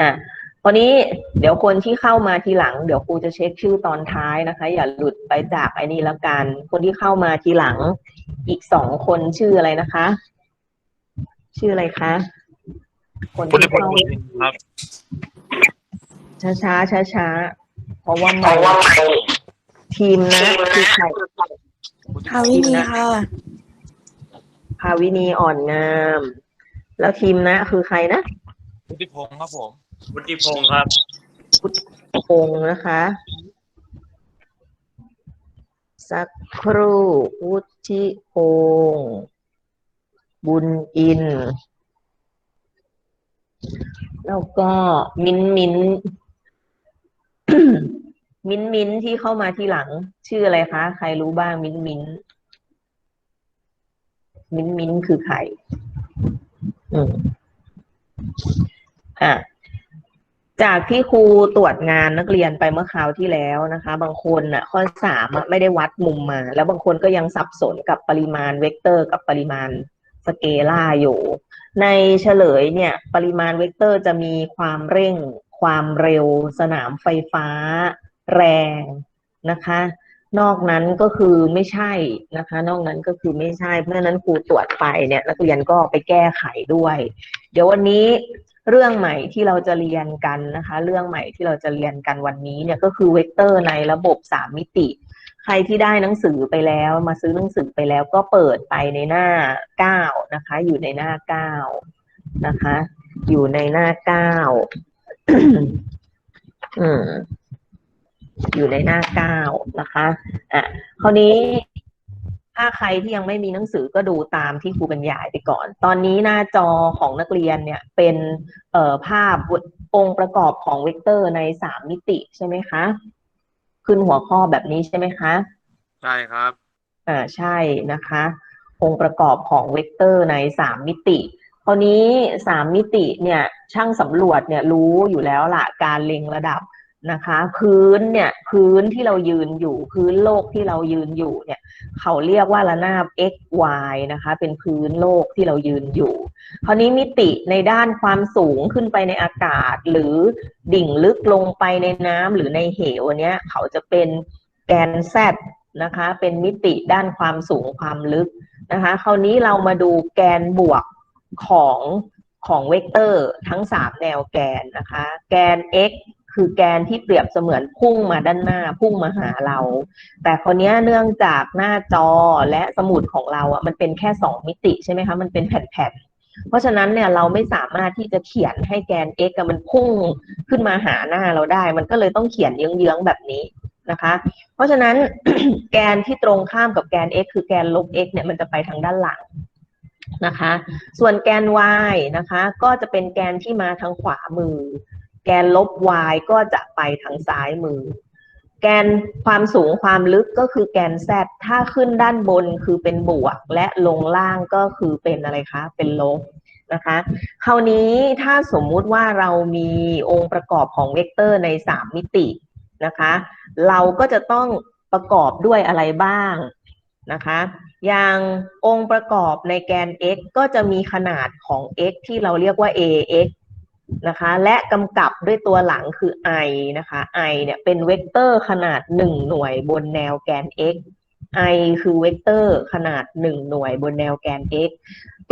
อะคราวนี้เดี๋ยวคนที่เข้ามาทีหลัง เดี๋ยวครูจะเช็คชื่อตอนท้ายนะคะ อย่าหลุดไปจากไอ้นี่แล้วกัน คนที่เข้ามาทีหลัง อีกสองคนชื่ออะไรนะคะ ชื่ออะไรคะคนพุทธิที่พงเข้าศ์ครับช้าช้าช้าช้าๆเพราะว่าไม่ทีมนะคือใครภาวินีค่ะภาวินีอ่อนงาม แล้วทีมนะ คือใครนะพุทธิพงศ์ครับผม วุฒิพงศ์ครับพงษ์นะคะ สักครู่วุฒิพงษ์บุญอิน แล้วก็มิ้นมิ้นมิ้นมิ้นที่เข้ามาที่หลัง ชื่ออะไรคะ ใครรู้บ้างมิ้นมิ้นมิ้นมิ้นคือใคร อืมอะ จากที่ครูตรวจงานนักเรียนไปเมื่อคราวที่แล้วนะคะ บางคนน่ะข้อสามไม่ได้วัดมุมมา แล้วบางคนก็ยังสับสนกับปริมาณเวกเตอร์ กับปริมาณสเกล่าอยู่ ในเฉลยเนี่ย ปริมาณเวกเตอร์จะมีความเร่ง ความเร็ว สนามไฟฟ้า แรงนะคะ นอกนั้นก็คือไม่ใช่นะคะ นอกนั้นก็คือไม่ใช่เพราะฉะนั้นครูตรวจไปเนี่ยนักเรียนก็ไปแก้ไขด้วย เดี๋ยววันนี้ เรื่องใหม่ที่เราจะเรียนกันนะคะ เรื่องใหม่ที่เราจะเรียนกันวันนี้เนี่ยก็คือเวกเตอร์ในระบบสามมิติ ใครที่ได้หนังสือไปแล้ว มาซื้อหนังสือไปแล้วก็เปิดไปในหน้าเก้านะคะ อยู่ในหน้าเก้านะคะ อยู่ในหน้าเก้าอืมอยู่ในหน้าเก้านะคะอะคราวนี้ ถ้าใครที่ยังไม่มีหนังสือก็ดูตามที่ครูบรรยายไปก่อน ตอนนี้หน้าจอของนักเรียนเนี่ยเป็นเอ่อภาพองค์ประกอบของเวกเตอร์ในสามมิติใช่ไหมคะ ขึ้นหัวข้อแบบนี้ใช่ไหมคะ ใช่ครับ อ่าใช่นะคะ องค์ประกอบของเวกเตอร์ในสามมิติคราวนี้สามมิติเนี่ยช่างสำรวจเนี่ยรู้อยู่แล้วล่ะการเล็งระดับ นะคะ พื้นเนี่ยพื้นที่เรายืนอยู่ พื้นโลกที่เรายืนอยู่เนี่ย เขาเรียกว่าระนาบ x y นะคะ เป็นพื้นโลกที่เรายืนอยู่ คราวนี้มิติในด้านความสูงขึ้นไปในอากาศ หรือดิ่งลึกลงไปในน้ำหรือในเหวอันเนี้ยเขาจะเป็นแกน z นะคะ เป็นมิติด้านความสูงความลึกนะคะ คราวนี้เรามาดูแกนบวกของของเวกเตอร์ทั้งสามแนวแกนนะคะ แกน x คือแกนที่เปรียบเสมือนพุ่งมาด้านหน้าพุ่งมาหาเรา แต่คนนี้เนื่องจากหน้าจอและสมุดของเราอะมันเป็นแค่สองมิติใช่ไหมคะมันเป็นแผ่นๆเพราะฉะนั้นเนี่ยเราไม่สามารถที่จะเขียนให้แกน x มันพุ่งขึ้นมาหาหน้าเราได้ มันก็เลยต้องเขียนเยื้องๆแบบนี้นะคะ เพราะฉะนั้นแกนที่ตรงข้ามกับแกน x คือแกนลบ x เนี่ยมันจะไปทางด้านหลังนะคะ ส่วนแกน y นะคะ ก็จะเป็นแกนที่มาทางขวามือ แกนลบ y ก็จะไปทางซ้ายมือ แกนความสูงความลึกก็คือแกน z ถ้าขึ้นด้านบนคือเป็นบวก และลงล่างก็คือเป็นอะไรคะ เป็นลบนะคะคราวนี้ถ้าสมมุติว่าเรามีองค์ประกอบของเวกเตอร์ใน 3 มิตินะคะ เราก็จะต้องประกอบด้วยอะไรบ้างนะคะ อย่างองค์ประกอบในแกน x ก็จะมีขนาดของ x ที่เราเรียกว่า ax นะคะ และกำกับด้วยตัวหลังคือ i นะคะ i เนี่ยเป็นเวกเตอร์ขนาด 1 หน่วยบนแนวแกน x i คือเวกเตอร์ขนาด 1 หน่วยบนแนวแกน x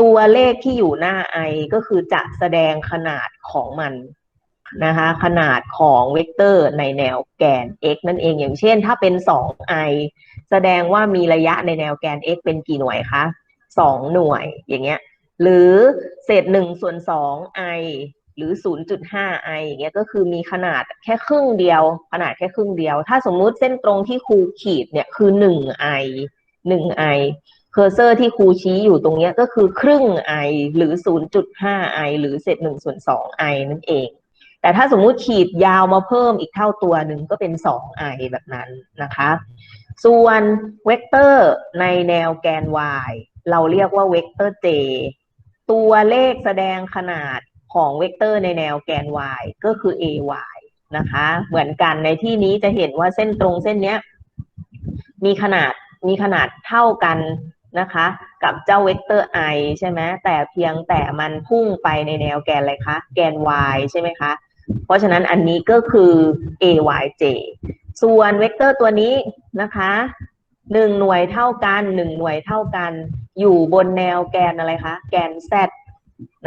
ตัวเลขที่อยู่หน้า i ก็คือจะแสดงขนาดของมันนะคะ ขนาดของเวกเตอร์ในแนวแกน x นั่นเองอย่างเช่น ถ้าเป็น 2i แสดงว่ามีระยะในแนวแกน x เป็นกี่หน่วยคะ 2 หน่วยอย่างเงี้ยหรือเศษ1ส่วน 2 i หรือ 0.5 i อย่างเงี้ยก็คือมีขนาดแค่ครึ่งเดียว ขนาดแค่ครึ่งเดียว ถ้าสมมุติเส้นตรงที่ครูขีดเนี่ยคือ 1 i 1 i เคอร์เซอร์ที่ครูชี้อยู่ตรงเนี้ยก็คือครึ่ง i หรือ 0.5 i หรือเศษ1ส่วน2 i นั่นเอง แต่ถ้าสมมุติขีดยาวมาเพิ่มอีกเท่าตัวหนึ่งก็เป็น 2 i แบบนั้นนะคะ ส่วนเวกเตอร์ในแนวแกน y เราเรียกว่าเวกเตอร์ j ตัวเลขแสดงขนาด ของเวกเตอร์ในแนวแกน y ก็คือ ay นะคะ เหมือนกันในที่นี้จะเห็นว่าเส้นตรงเส้นเนี้ยมีขนาดมีขนาดเท่ากันนะคะ กับเจ้าเวกเตอร์ i ใช่ไหมแต่เพียงแต่มันพุ่งไปในแนวแกนอะไรคะแกน y ใช่ไหมคะ เพราะฉะนั้นอันนี้ก็คือ ayj ส่วนเวกเตอร์ตัวนี้นะคะหนึ่งหน่วยเท่ากันหนึ่งหน่วยเท่ากัน อยู่บนแนวแกนอะไรคะ แกน z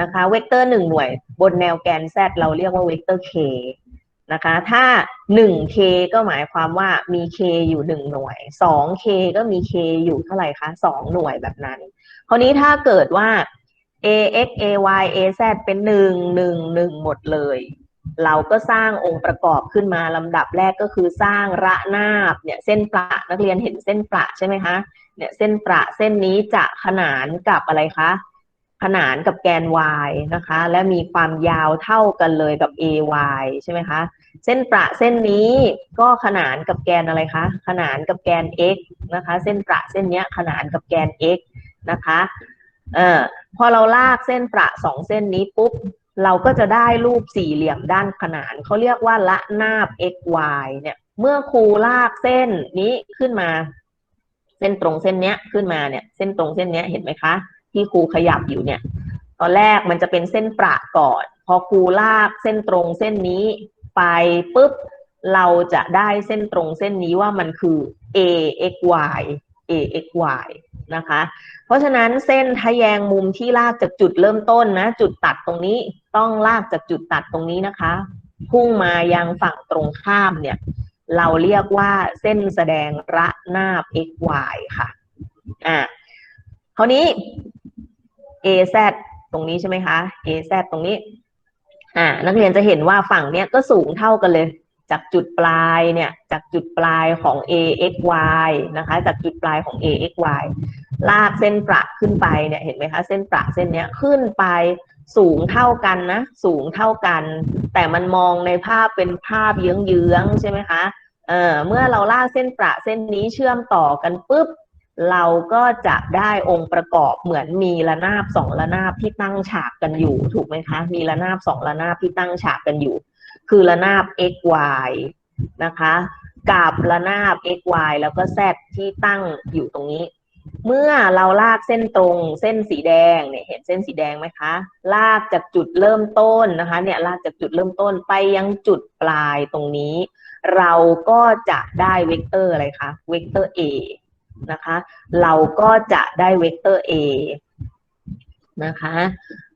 นะคะ เวกเตอร์หนึ่งหน่วย บนแนวแกน z เราเรียกว่าเวกเตอร์ k นะคะ ถ้า 1k ก็หมายความว่ามี k อยู่ 1 หน่วย 2k ก็มี k อยู่เท่าไหร่คะ 2 หน่วยแบบนั้น คราวนี้ถ้าเกิดว่า ax ay az เป็น 1 1 1 หมดเลย เราก็สร้างองค์ประกอบขึ้นมาลำดับแรกก็คือสร้างระนาบเนี่ยเส้นประนักเรียนเห็นเส้นประใช่ไหมคะเนี่ยเส้นประเส้นนี้จะขนานกับอะไรคะ ขนานกับแกน y นะคะ และมีความยาวเท่ากันเลยกับ ay ใช่ไหมคะ เส้นประเส้นนี้ก็ขนานกับแกนอะไรคะ ขนานกับแกน x นะคะ เส้นประเส้นนี้ขนานกับแกน x นะคะ เอ่อ พอเราลากเส้นประสองเส้นนี้ปุ๊บ เราก็จะได้รูปสี่เหลี่ยมด้านขนาน เขาเรียกว่าละนาบ x y เนี่ย เมื่อครูลากเส้นนี้ขึ้นมา เส้นตรงเส้นเนี้ยขึ้นมาเนี่ย เส้นตรงเส้นเนี้ยเห็นไหมคะ ที่ครูขยับอยู่เนี่ย ตอนแรกมันจะเป็นเส้นประก่อน พอครูลากเส้นตรงเส้นนี้ไปปุ๊บ เราจะได้เส้นตรงเส้นนี้ว่ามันคือ a x y a x y นะคะ เพราะฉะนั้นเส้นทะแยงมุมที่ลากจากจุดเริ่มต้นนะ จุดตัดตรงนี้ต้องลากจากจุดตัดตรงนี้นะคะ พุ่งมายังฝั่งตรงข้ามเนี่ย เราเรียกว่าเส้นแสดงระนาบ x y ค่ะ อ่าคราวนี้ az ตรงนี้ใช่ไหมคะ az ตรงนี้ อ่า นักเรียนจะเห็นว่าฝั่งเนี้ยก็สูงเท่ากันเลย จากจุดปลายเนี่ย จากจุดปลายของ axy นะคะ จากจุดปลายของ axy ลากเส้นประขึ้นไปเนี่ย เห็นไหมคะ เส้นประเส้นเนี้ยขึ้นไปสูงเท่ากันนะ สูงเท่ากัน แต่มันมองในภาพเป็นภาพเยื้องๆใช่ไหมคะเออเมื่อเราลากเส้นประเส้นนี้เชื่อมต่อกันปุ๊บ เราก็จะได้องค์ประกอบเหมือนมีระนาบสองระนาบที่ตั้งฉากกันอยู่ ถูกไหมคะ มีระนาบสองระนาบที่ตั้งฉากกันอยู่ คือระนาบ x y นะคะกับระนาบ x y แล้วก็ z ที่ตั้งอยู่ตรงนี้ เมื่อเราลากเส้นตรงเส้นสีแดงเนี่ยเห็นเส้นสีแดงไหมคะ ลากจากจุดเริ่มต้นนะคะ เนี่ยลากจากจุดเริ่มต้นไปยังจุดปลายตรงนี้ เราก็จะได้เวกเตอร์อะไรคะเวกเตอร์ a นะคะ เราก็จะได้เวกเตอร์ a นะคะ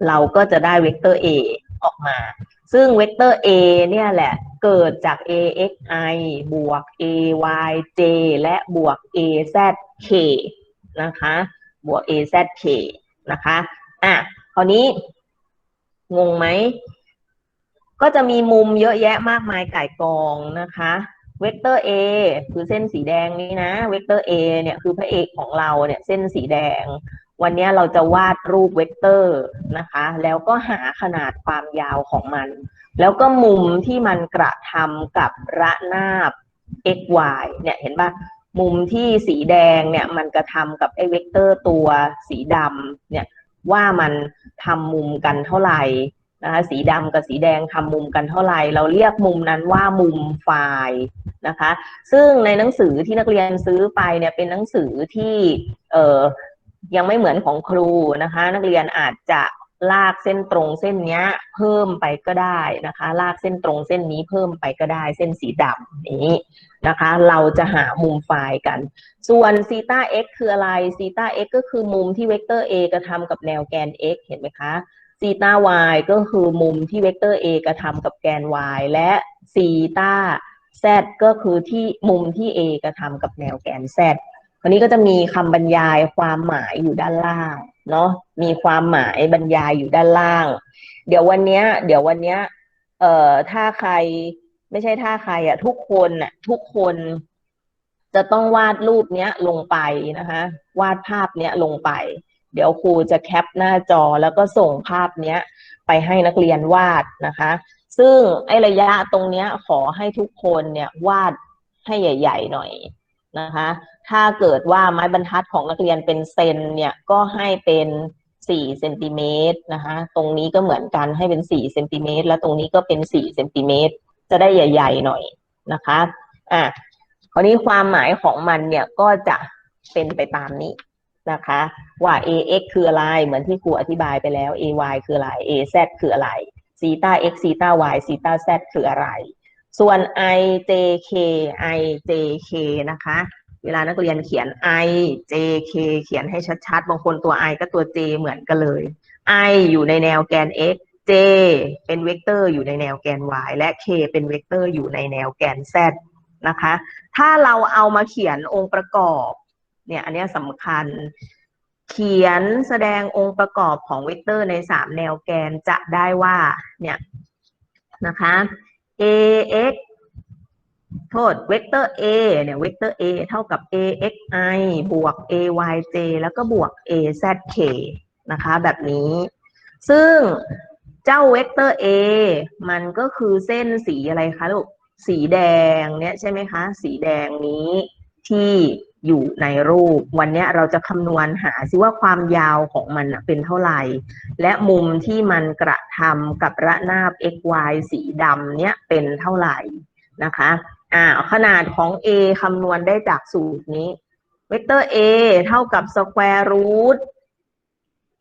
เราก็จะได้เวกเตอร์ a ออกมา ซึ่งเวกเตอร์ a เนี่ยแหละเกิดจาก axi บวก ayj และบวก azk นะคะ บวก azk นะคะ อะ คราวนี้ งงไหม ก็จะมีมุมเยอะแยะมากมายไก่กองนะคะ เวกเตอร์ a คือเส้นสีแดงนี้นะ เวกเตอร์ a เนี่ยคือพระเอกของเราเนี่ยเส้นสีแดง วันนี้เราจะวาดรูปเวกเตอร์นะคะ แล้วก็หาขนาดความยาวของมัน แล้วก็มุมที่มันกระทำกับระนาบ x y เนี่ยเห็นปะมุมที่สีแดงเนี่ยมันกระทำกับไอ้เวกเตอร์ตัวสีดำเนี่ยว่ามันทำมุมกันเท่าไหร่ นะคะสีดำกับสีแดงทำมุมกันเท่าไหร่ เราเรียกมุมนั้นว่ามุมไฟล์นะคะ ซึ่งในหนังสือที่นักเรียนซื้อไปเนี่ยเป็นหนังสือที่เออยังไม่เหมือนของครูนะคะ นักเรียนอาจจะลากเส้นตรงเส้นนี้เพิ่มไปก็ได้นะคะ ลากเส้นตรงเส้นนี้เพิ่มไปก็ได้ เส้นสีดำนี้นะคะ เราจะหามุมไฟล์กัน ส่วนซีตา x คืออะไรซีตา x ก็คือมุมที่เวกเตอร์ a กระทำกับแนวแกน x เห็นไหมคะ ซีตา y ก็คือมุมที่เวกเตอร์ a กระทำกับแกน y และซีตา z ก็คือที่มุมที่ a กระทำกับแนวแกน z คราวนี้ก็จะมีคำบรรยายความหมายอยู่ด้านล่างเนาะมีความหมายบรรยายอยู่ด้านล่าง เดี๋ยววันนี้เดี๋ยววันนี้เอ่อถ้าใครไม่ใช่ถ้าใครอะทุกคนอะทุกคนจะต้องวาดรูปเนี้ยลงไปนะคะ วาดภาพเนี้ยลงไป เดี๋ยวครูจะแคปหน้าจอแล้วก็ส่งภาพเนี้ยไปให้นักเรียนวาดนะคะ ซึ่งไอระยะตรงเนี้ยขอให้ทุกคนเนี่ยวาดให้ใหญ่ ๆ หน่อยนะคะ ถ้าเกิดว่าไม้บรรทัดของนักเรียนเป็นเซนเนี่ยก็ให้เป็นสี่เซนติเมตรนะคะ ตรงนี้ก็เหมือนกันให้เป็นสี่เซนติเมตรแล้วตรงนี้ก็เป็นสี่เซนติเมตรจะได้ใหญ่ ๆ หน่อยนะคะอะคราวนี้ความหมายของมันเนี่ยก็จะเป็นไปตามนี้ นะคะ ว่า ax คืออะไร เหมือนที่ครูอธิบายไปแล้ว ay คืออะไร az คืออะไรซีตา x ซีตา y ซีตา z คืออะไร ส่วน i j k i j k นะคะ เวลานักเรียนเขียน i j k เขียนให้ชัดๆ บางคนตัว i ก็ตัว j เหมือนกันเลย i อยู่ในแนวแกน x j เป็นเวกเตอร์อยู่ในแนวแกน y และ k เป็นเวกเตอร์อยู่ในแนวแกน z นะคะ ถ้าเราเอามาเขียนองค์ประกอบ เนี่ยอันนี้สำคัญ เขียนแสดงองค์ประกอบของเวกเตอร์ในสามแนวแกนจะได้ว่าเนี่ยนะคะ ax โทษเวกเตอร์ a เนี่ยเวกเตอร์ a เท่ากับ axi บวก ayj แล้วก็บวก azk นะคะแบบนี้ ซึ่งเจ้าเวกเตอร์ a มันก็คือเส้นสีอะไรคะลูก สีแดงเนี่ยใช่ไหมคะ สีแดงนี้ที่ อยู่ในรูป วันนี้เราจะคำนวณหาซิว่าความยาวของมันเป็นเท่าไหร่ และมุมที่มันกระทำกับระนาบ xy สีดำเนี่ยเป็นเท่าไหร่นะคะอ่าขนาดของ a คำนวณได้จากสูตรนี้ เวกเตอร์ a เท่ากับ square root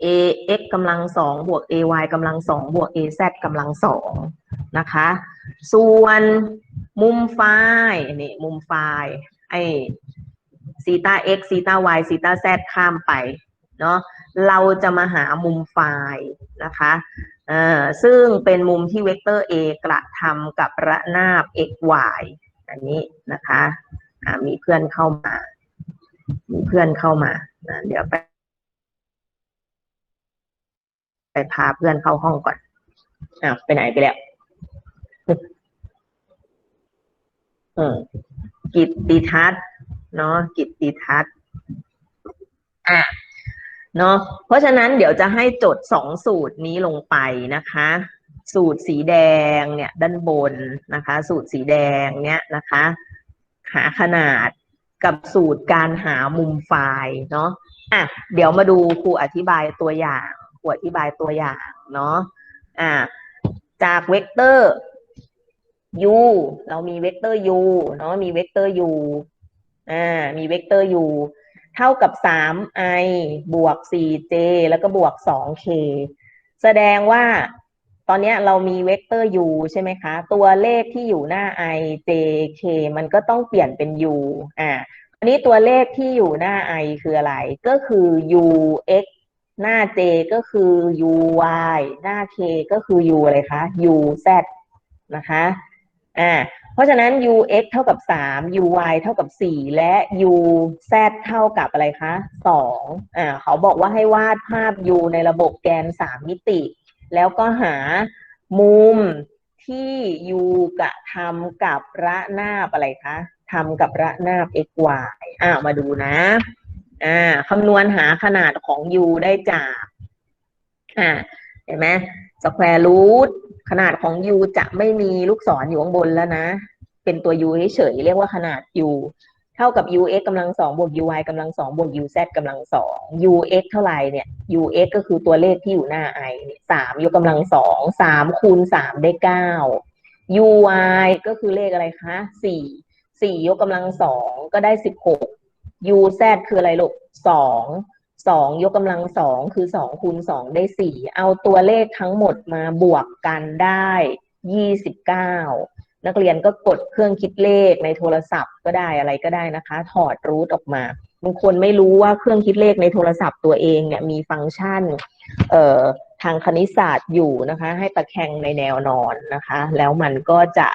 ax กำลังสองบวก ay กำลังสองบวก az กำลังสองนะคะ ส่วนมุมไฟล์นี่มุมไฟล์ไอ ซีตา x ซีตา y ซีตา z ข้ามไปเนาะเราจะมาหามุมไฟล์นะคะเอ่อซึ่งเป็นมุมที่เวกเตอร์ a กระทำกับระนาบ x y อันนี้นะคะอ่ามีเพื่อนเข้ามา มีเพื่อนเข้ามานะเดี๋ยวไป ไปพาเพื่อนเข้าห้องก่อนอ้าวไปไหนไปแล้วเออกิตติทัศน์ เนาะกิตติทัศน์อะเนาะเพราะฉะนั้นเดี๋ยวจะให้จดสองสูตรนี้ลงไปนะคะ สูตรสีแดงเนี่ยด้านบนนะคะ สูตรสีแดงเนี่ยนะคะ หาขนาดกับสูตรการหามุมไฟล์เนาะอะเดี๋ยวมาดูครูอธิบายตัวอย่างครูอธิบายตัวอย่างเนาะอะจากเวกเตอร์ u เรามีเวกเตอร์ u เนาะมีเวกเตอร์ u อ่ามีเวกเตอร์ u เท่ากับ 3i บวก 4j แล้วก็บวก 2k แสดงว่าตอนนี้เรามีเวกเตอร์ u ใช่ไหมคะ ตัวเลขที่อยู่หน้า i j k มันก็ต้องเปลี่ยนเป็น u อ่าอันนี้ตัวเลขที่อยู่หน้า i คืออะไร ก็คือ u x หน้า j ก็คือ u y หน้า k ก็คือ u อะไรคะ u z นะคะ อ่า ราะฉะนั้น ux เท่ากับ 3 uy เท่ากับ 4 และ uz เท่ากับอะไรคะ 2 อ่า เขาบอกว่าให้วาดภาพ u ในระบบแกน 3 มิติ แล้วก็หามุมที่ u กระทำกับระนาบอะไรคะทำกับระนาบ xy อ่ามาดูนะ อ่าคำนวณหาขนาดของ u ได้จาก อ่า เห็นไหมสแควร์รูท ขนาดของ u จะไม่มีลูกศรอยู่ข้างบนแล้วนะ เป็นตัว u เฉยๆเรียกว่าขนาด u เท่ากับ ux กำลังสองบวก uy กำลังสองบวก uz กำลังสอง ux เท่าไหร่เนี่ย ux ก็คือตัวเลขที่อยู่หน้า i เนี่ยสามยกกำลังสองสามคูณสามได้เก้า uy ก็คือเลขอะไรคะสี่สี่ยกกำลังสองก็ได้สิบหก uz คืออะไรลูกสอง สองยกกำลังสองคือสองคูณสองได้สี่เอาตัวเลขทั้งหมดมาบวกกันได้ยี่สิบเก้านักเรียนก็กดเครื่องคิดเลขในโทรศัพท์ก็ได้อะไรก็ได้นะคะ ถอดรูทออกมาบางคนไม่รู้ว่าเครื่องคิดเลขในโทรศัพท์ตัวเองเนี่ยมีฟังก์ชันเอ่อทางคณิตศาสตร์อยู่นะคะ ให้ตะแคงในแนวนอนนะคะ แล้วมันก็จะ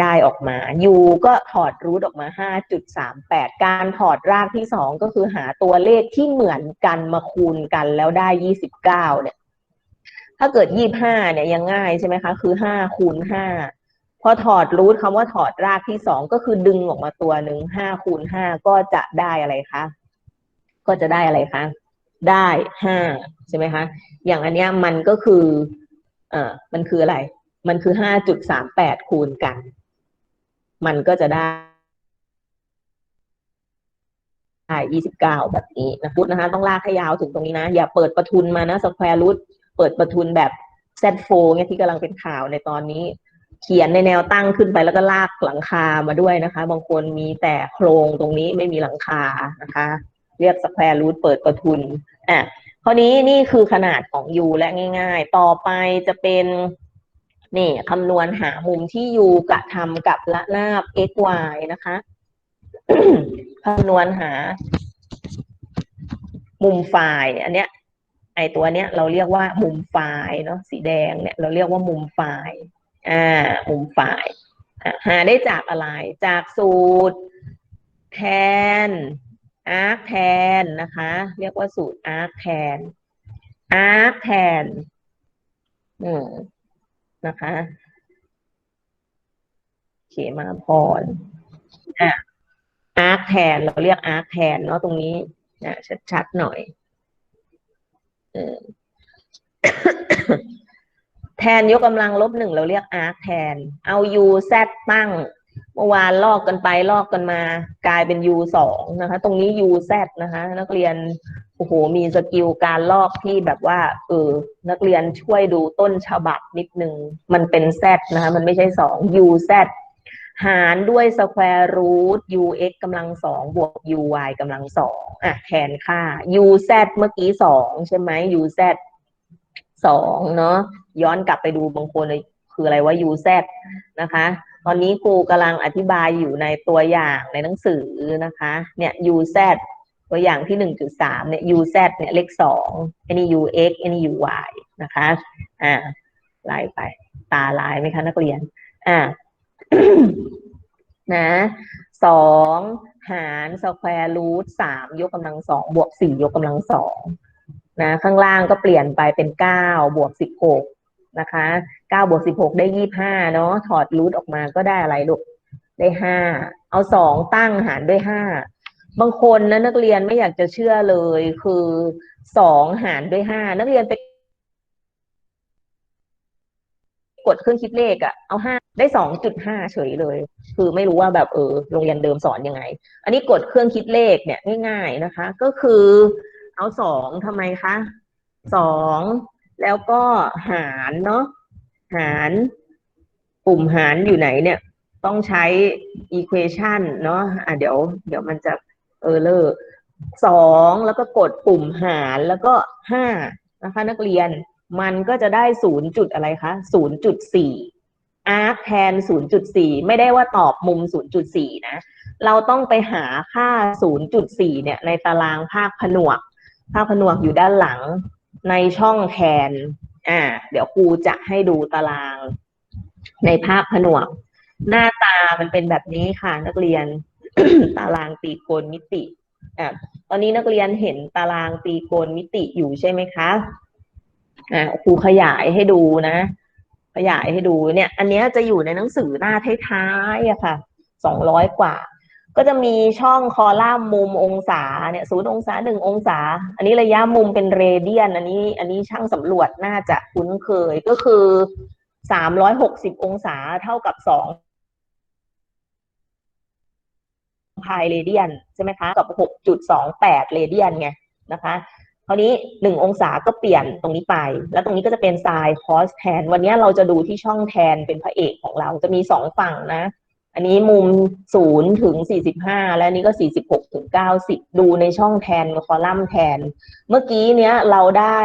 ได้ออกมา u ก็ถอดรูทออกมา 5.38 การถอดรากที่สองก็คือหาตัวเลขที่เหมือนกันมาคูณกันแล้วได้ 29 เนี่ย ถ้าเกิด 25 เนี่ยยังง่ายใช่ไหมคะ คือ 5 คูณ 5 พอถอดรูทคำว่าถอดรากที่สองก็คือดึงออกมาตัวหนึ่ง5คูณ 5 ก็จะได้อะไรคะ ก็จะได้อะไรคะ ได้ 5 ใช่ไหมคะ อย่างอันเนี้ยมันก็คือ เอ่อ มันคืออะไรมันคือ 5.38 คูณกัน มันก็จะได้ได้29แบบนี้นะพุทธนะคะ ต้องลากให้ยาวถึงตรงนี้นะ อย่าเปิดประทุนมานะสแควร์รูทเปิดประทุนแบบ Z4 เนี่ยที่กำลังเป็นข่าวในตอนนี้ เขียนในแนวตั้งขึ้นไปแล้วก็ลากหลังคามาด้วยนะคะ บางคนมีแต่โครงตรงนี้ไม่มีหลังคานะคะ เรียกสแควร์รูทเปิดประทุนอะคราวนี้นี่คือขนาดของ u และง่าย ๆ ต่อไปจะเป็น นี่คำนวณหามุมที่ u กระทำกับละนาบ x y นะคะ คำนวณหา มุมไฟล์อันเนี้ย ไอตัวเนี้ยเราเรียกว่ามุมไฟล์เนาะสีแดงเนี่ยเราเรียกว่ามุมไฟล์อ่า มุมไฟล์หาได้จากอะไร จากสูตรแทน arc แทนนะคะ เรียกว่าสูตร arc แทน arc แทนอืม นะคะเขมาพรอะอาร์คแทนเราเรียกอาร์คแทนเนาะตรงนี้นะชัดๆหน่อยเออแทนยกกำลังลบหนึ่งเราเรียกอาร์คแทน เอา u z ตั้ง เมื่อวานลอกกันไปลอกกันมากลายเป็น u สองนะคะ ตรงนี้ u z นะคะ นักเรียนโอ้โหมีสกิลการลอกที่แบบว่า เออ นักเรียนช่วยดูต้นฉบับนิดนึง มันเป็น z นะคะ มันไม่ใช่สอง u z หารด้วย square root u x กำลังสองบวก u y กำลังสองอะแทนค่า u z เมื่อกี้สองใช่ไหม u z สองเนาะย้อนกลับไปดูบางคนเลยคืออะไรว่า u z นะคะ ตอนนี้ครูกำลังอธิบายอยู่ในตัวอย่างในหนังสือนะคะ เนี่ย u z ตัวอย่างที่หนึ่งจุดสามเนี่ย u z เนี่ยเลขสองอันนี้ u x อันนี้ u y นะคะ อ่าไล่ไป ตาลายไหมคะนักเรียน อ่า นะสองหารสแควร์รูทสามยกกำลังสองบวกสี่ยกกำลังสองนะข้างล่างก็เปลี่ยนไปเป็นเก้าบวกสิบหก นะคะเก้าบวกสิบหกได้ยี่ห้าเนาะถอดรูทออกมาก็ได้อะไรลูก ได้ห้าเอาสองตั้งหารด้วยห้าบางคนนะนักเรียนไม่อยากจะเชื่อเลยคือสองหารด้วยห้านักเรียนไปกดเครื่องคิดเลขอะเอาห้าได้สองจุดห้าเฉยเลย คือไม่รู้ว่าแบบเออโรงเรียนเดิมสอนยังไง อันนี้กดเครื่องคิดเลขเนี่ยง่าย ๆนะคะ ก็คือเอาสองทำไมคะสอง แล้วก็หารเนาะหารปุ่มหารอยู่ไหนเนี่ย ต้องใช้ equation เนาะอะเดี๋ยวเดี๋ยวมันจะเออเลอร์สองแล้วก็กดปุ่มหารแล้วก็ห้านะคะนักเรียนมันก็จะได้ศูนย์จุดอะไรคะศูนย์จุดสี่อาร์คแทนศูนย์จุดสี่ไม่ได้ว่าตอบมุมศูนย์จุดสี่นะ เราต้องไปหาค่าศูนย์จุดสี่เนี่ยในตารางภาคผนวก ภาคผนวกอยู่ด้านหลัง ในช่องแทนอ่า เดี๋ยวครูจะให้ดูตาราง ในภาคผนวก หน้าตามันเป็นแบบนี้ค่ะ นักเรียน ตารางตีโกณมิติอะตอนนี้นักเรียนเห็นตารางตีโกณมิติอยู่ใช่ไหมคะอ่าครูขยายให้ดูนะ ขยายให้ดูเนี่ย อันนี้จะอยู่ในหนังสือหน้าท้ายๆอะค่ะสองร้อยกว่า ก็จะมีช่องคอลัมน์มุมองศาเนี่ยศูนย์องศาหนึ่งองศา อันนี้ระยะมุมเป็นเรเดียน อันนี้ อันนี้ช่างสำรวจน่าจะคุ้นเคยก็คือสามร้อยหกสิบองศาเท่ากับสองพายเรเดียนใช่ไหมคะกับหกจุดสองแปดเรเดียนไงนะคะคราวนี้หนึ่งองศาก็เปลี่ยนตรงนี้ไป แล้วตรงนี้ก็จะเป็นไซน์คอสแทน วันนี้เราจะดูที่ช่องแทนเป็นพระเอกของเราจะมีสองฝั่งนะ อันนี้มุมศูนย์ถึงสี่สิบห้าและนี้ก็สี่สิบหกถึงเก้าสิบดูในช่องแทนคอลัมน์แทน เมื่อกี้เนี้ยเราได้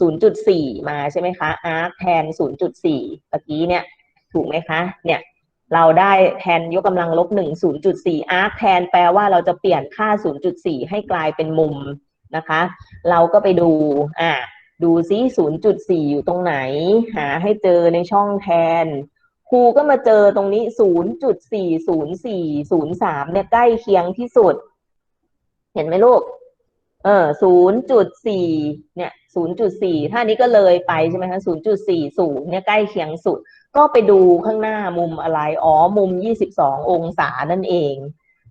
ศูนย์จุดสี่มาใช่ไหมคะอาร์คแทนศูนย์จุดสี่เมื่อกี้เนี่ยถูกไหมคะ เนี่ยเราได้แทนยกกำลังลบหนึ่งศูนย์จุดสี่อาร์คแทนแปลว่าเราจะเปลี่ยนค่าศูนย์จุดสี่ให้กลายเป็นมุมนะคะ เราก็ไปดูอ่าดูซิศูนย์จุดสี่อยู่ตรงไหน หาให้เจอในช่องแทน ครูก็มาเจอตรงนี้ศูนย์จุดสี่ศูนย์สี่ศูนย์สามเนี่ยใกล้เคียงที่สุด เห็นไหมลูก เออศูนย์จุดสี่เนี่ยศูนย์จุดสี่ถ้านี้ก็เลยไปใช่ไหมคะศูนย์จุดสี่ศูนย์เนี่ยใกล้เคียงสุด ก็ไปดูข้างหน้ามุมอะไร อ๋อ มุมยี่สิบสององศานั่นเอง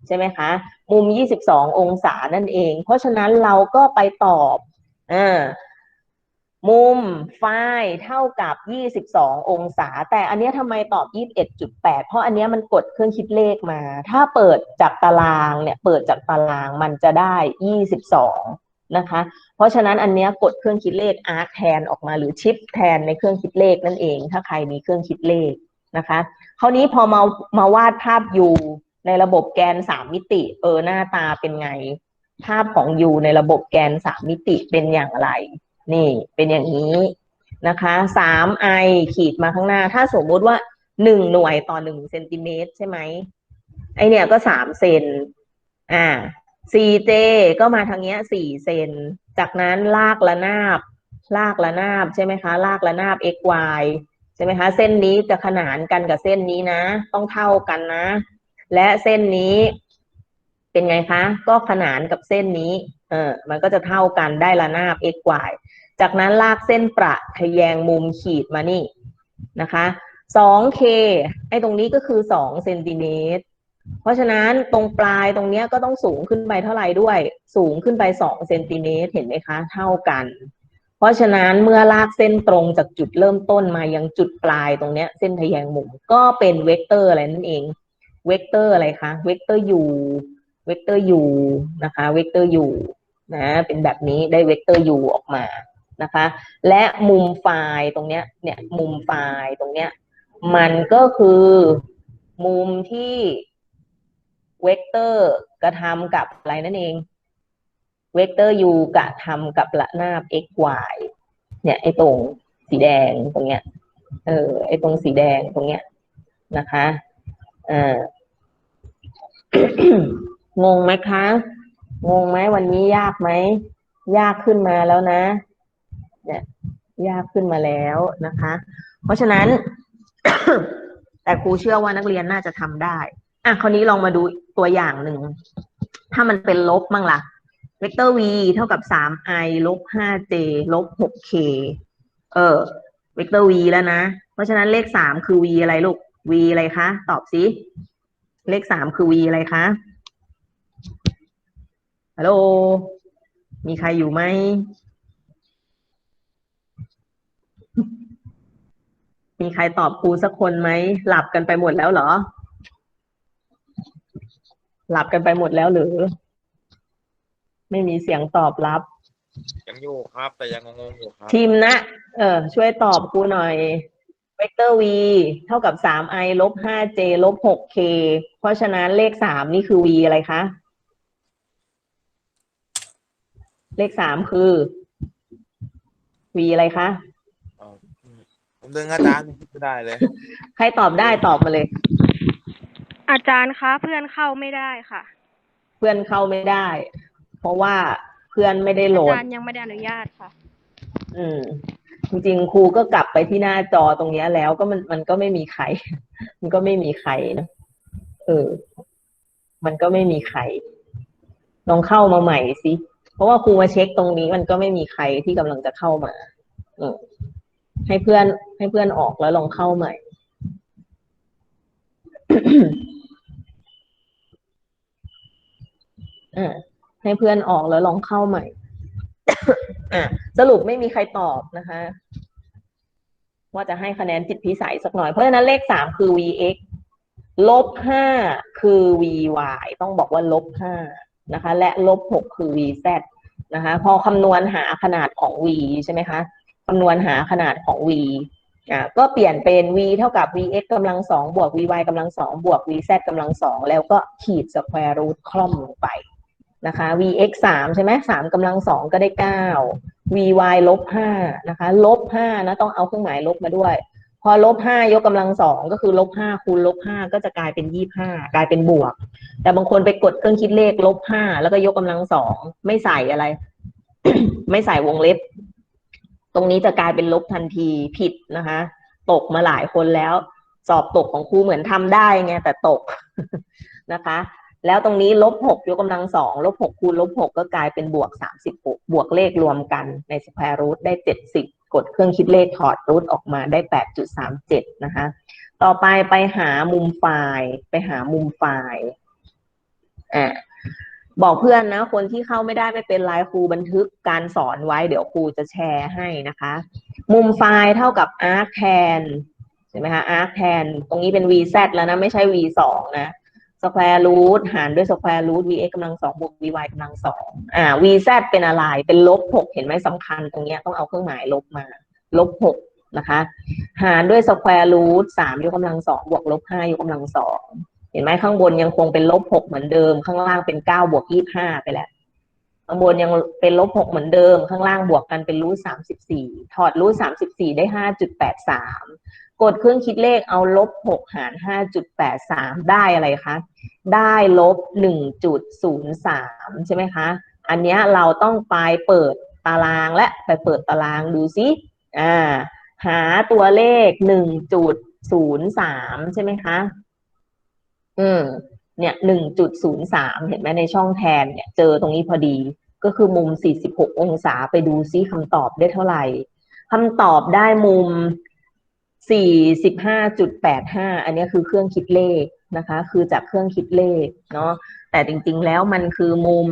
ใช่ไหมคะ มุม 22 องศานั่นเอง เพราะฉะนั้นเราก็ไปตอบ อ่า มุมไฟล์เท่ากับ 22 องศา แต่อันนี้ทำไมตอบ 21.8 เพราะอันนี้มันกดเครื่องคิดเลขมา ถ้าเปิดจากตารางเนี่ย เปิดจากตารางมันจะได้ 22 นะคะ เพราะฉะนั้นอันเนี้ยกดเครื่องคิดเลข arc แทนออกมาหรือชิปแทนในเครื่องคิดเลขนั่นเอง ถ้าใครมีเครื่องคิดเลขนะคะ คราวนี้พอมามาวาดภาพ U ในระบบแกนสามมิติ เออหน้าตาเป็นไง ภาพของ U ในระบบแกนสามมิติเป็นอย่างไร นี่เป็นอย่างนี้นะคะสามไอขีดมาข้างหน้า ถ้าสมมุติว่าหนึ่งหน่วยต่อหนึ่งเซนติเมตรใช่ไหมไอเนี่ยก็สามเซนอ่า 4j ก็มาทางเนี้ย4เซน จากนั้นลากระนาบ ลากระนาบใช่ไหมคะ ลากระนาบ xy ใช่ไหมคะ เส้นนี้จะขนานกันกับเส้นนี้นะ ต้องเท่ากันนะ และเส้นนี้เป็นไงคะ ก็ขนานกับเส้นนี้ เออ มันก็จะเท่ากันได้ระนาบ xy จากนั้นลากเส้นประทะแยงมุมขีดมานี่นะคะ 2k ไอ้ตรงนี้ก็คือ 2 เซนติเมตร เพราะฉะนั้นตรงปลายตรงเนี้ยก็ต้องสูงขึ้นไปเท่าไหร่ด้วย สูงขึ้นไป 2 เซนติเมตร เห็นไหมคะ เท่ากัน เพราะฉะนั้นเมื่อลากเส้นตรงจากจุดเริ่มต้นมายังจุดปลายตรงเนี้ยเส้นทะแยงมุมก็เป็นเวกเตอร์อะไรนั่นเอง เวกเตอร์อะไรคะ เวกเตอร์ u เวกเตอร์ u นะคะ เวกเตอร์ u นะ เป็นแบบนี้ได้เวกเตอร์ u ออกมา นะคะ และมุมไฟล์ตรงเนี้ยเนี่ยมุมไฟล์ตรงเนี้ยมันก็คือมุมที่เวกเตอร์กระทำกับอะไรนั่นเอง เวกเตอร์ u กระทำกับระนาบ x y เนี่ยไอตรงสีแดงตรงเนี้ย เออไอตรงสีแดงตรงเนี้ยนะคะเอองงไหมคะ งงไหมวันนี้ยากไหม ยากขึ้นมาแล้วนะ เนี่ยยากขึ้นมาแล้วนะคะ เพราะฉะนั้น แต่ครูเชื่อว่านักเรียนน่าจะทำได้ อะคราวนี้ลองมาดูตัวอย่างหนึ่ง ถ้ามันเป็นลบมั่งล่ะ เวกเตอร์ v เท่ากับ 3i ลบ 5j ลบ 6k เออ เวกเตอร์ v แล้วนะ เพราะฉะนั้นเลข 3 คือ v อะไรลูก v อะไรคะ ตอบสิ เลข 3 คือ v อะไรคะฮัลโหลมีใครอยู่ไหม มีใครตอบครูสักคนไหม หลับกันไปหมดแล้วเหรอ หลับกันไปหมดแล้วหรือ ไม่มีเสียงตอบรับ ยังอยู่ครับ แต่ยังงงๆอยู่ครับ ทีมนะ เออ ช่วยตอบครูหน่อย เวกเตอร์ v เท่ากับ 3i ลบ 5j ลบ 6k เพราะฉะนั้นเลข3นี่คือ v อะไรคะ เลข3คือ v อะไรคะเอา ผมดึงอาจารย์ไม่ได้เลย ใครตอบได้ตอบมาเลย อาจารย์คะเพื่อนเข้าไม่ได้ค่ะ เพื่อนเข้าไม่ได้ เพราะว่าเพื่อนไม่ได้โหลอาดจารย์ยังไม่ได้อนุญาตค่ะ อืม จริงๆครูก็กลับไปที่หน้าจอตรงเนี้ยแล้วก็มันมันก็ไม่มีใคร มันก็ไม่มีใครนะเออ มันก็ไม่มีใครลองเข้ามาใหม่สิ เพราะว่าครูมาเช็คตรงนี้มันก็ไม่มีใครที่กำลังจะเข้ามาเออ ให้เพื่อนให้เพื่อนออกแล้วลองเข้าใหม่อ่าให้เพื่อนออกแล้วลองเข้าใหม่อะสรุปไม่มีใครตอบนะคะ ว่าจะให้คะแนนจิตพิสัยสักหน่อย เพราะฉะนั้นเลขสามคือ vx ลบห้าคือ vy ต้องบอกว่าลบห้านะคะ และลบหกคือ vz นะคะ พอคำนวณหาขนาดของ v ใช่ไหมคะ คำนวณหาขนาดของ v อะก็เปลี่ยนเป็น v เท่ากับ vx กำลังสองบวก vy กำลังสองบวก vz กำลังสองแล้วก็ขีดสแควร์รูทคล่อมลงไปนะคะ vx สามใช่ไหมสามกำลังสองก็ได้เก้า vy ลบห้านะคะลบห้านะต้องเอาเครื่องหมายลบมาด้วย พอลบห้ายกกำลังสองก็คือลบห้าคูณลบห้าก็จะกลายเป็นยี่ห้ากลายเป็นบวก แต่บางคนไปกดเครื่องคิดเลขลบห้าแล้วก็ยกกำลังสองไม่ใส่อะไร ไม่ใส่วงเล็บ ตรงนี้จะกลายเป็นลบทันทีผิดนะคะ ตกมาหลายคนแล้ว สอบตกของครูเหมือนทำได้ไงแต่ตกนะคะ แล้วตรงนี้ลบหกยกกำลังสองลบหกคูณลบหกก็กลายเป็นบวกสามสิบหกบวกเลขรวมกันในสแควร์รูทได้เจ็ดสิบกดเครื่องคิดเลขถอดรูทออกมาได้แปดจุดสามเจ็ดนะคะ ต่อไปไปหามุมไฟล์ ไปหามุมไฟล์อะ บอกเพื่อนนะ คนที่เข้าไม่ได้ไม่เป็นไรครูบันทึกการสอนไว้ เดี๋ยวครูจะแชร์ให้นะคะ มุมไฟล์เท่ากับ arc tan ใช่ไหมคะ arc tan ตรงนี้เป็น vz แล้วนะ ไม่ใช่ v สองนะสแควร์รูทหารด้วยสแควร์รูท vx กำลังสองบวก vy กำลังสองอ่า vz เป็นอะไร เป็นลบหกเห็นไหมสำคัญตรงนี้ต้องเอาเครื่องหมายลบมา ลบหกนะคะ หารด้วยสแควร์รูทสามยกกำลังสองบวกลบห้ายกกำลังสอง เห็นไหมข้างบนยังคงเป็นลบหกเหมือนเดิม ข้างล่างเป็นเก้าบวกยี่ห้าไปแล้วข้างบนยังเป็นลบหกเหมือนเดิม ข้างล่างบวกกันเป็นรูทสามสิบสี่ถอดรูทสามสิบสี่ได้ห้าจุดแปดสามกดเครื่องคิดเลขเอาลบหกหารห้าจุดแปดสามได้อะไรคะได้ลบหนึ่งจุดศูนย์สามใช่ไหมคะ อันนี้เราต้องไปเปิดตารางและไปเปิดตารางดูซิอ่าหาตัวเลขหนึ่งจุดศูนย์สามใช่ไหมคะ อืมเนี่ยหนึ่งจุดศูนย์สามเห็นไหมในช่องแทนเนี่ยเจอตรงนี้พอดี ก็คือมุมสี่สิบหกองศาไปดูซิคำตอบได้เท่าไหร่คำตอบได้มุมสี่สิบห้าจุดแปดห้าอันนี้คือเครื่องคิดเลขนะคะ คือจากเครื่องคิดเลขเนาะแต่จริงๆแล้วมันคือมุม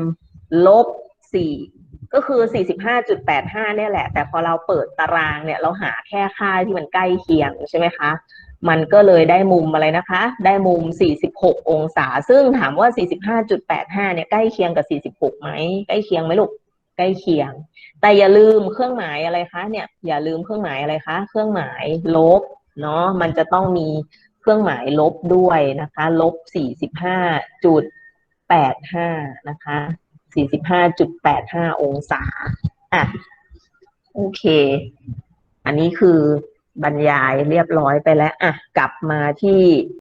ลบสี่ก็คือสี่สิบห้าจุดแปดห้าเนี่ยแหละ แต่พอเราเปิดตารางเนี่ย เราหาแค่ค่าที่มันใกล้เคียงใช่ไหมคะ มันก็เลยได้มุมอะไรนะคะ ได้มุม 46 องศา ซึ่งถามว่า 45.85 เนี่ยใกล้เคียงกับ 46ไหมใกล้เคียงไหมลูก ใกล้เคียง แต่อย่าลืมเครื่องหมายอะไรคะ เนี่ย อย่าลืมเครื่องหมายอะไรคะ เครื่องหมายลบ เนาะ มันจะต้องมีเครื่องหมายลบด้วยนะคะ ลบ 45.85 นะคะ 45.85 องศา อะ โอเค อันนี้คือ บรรยายเรียบร้อยไปแล้วอะกลับมาที่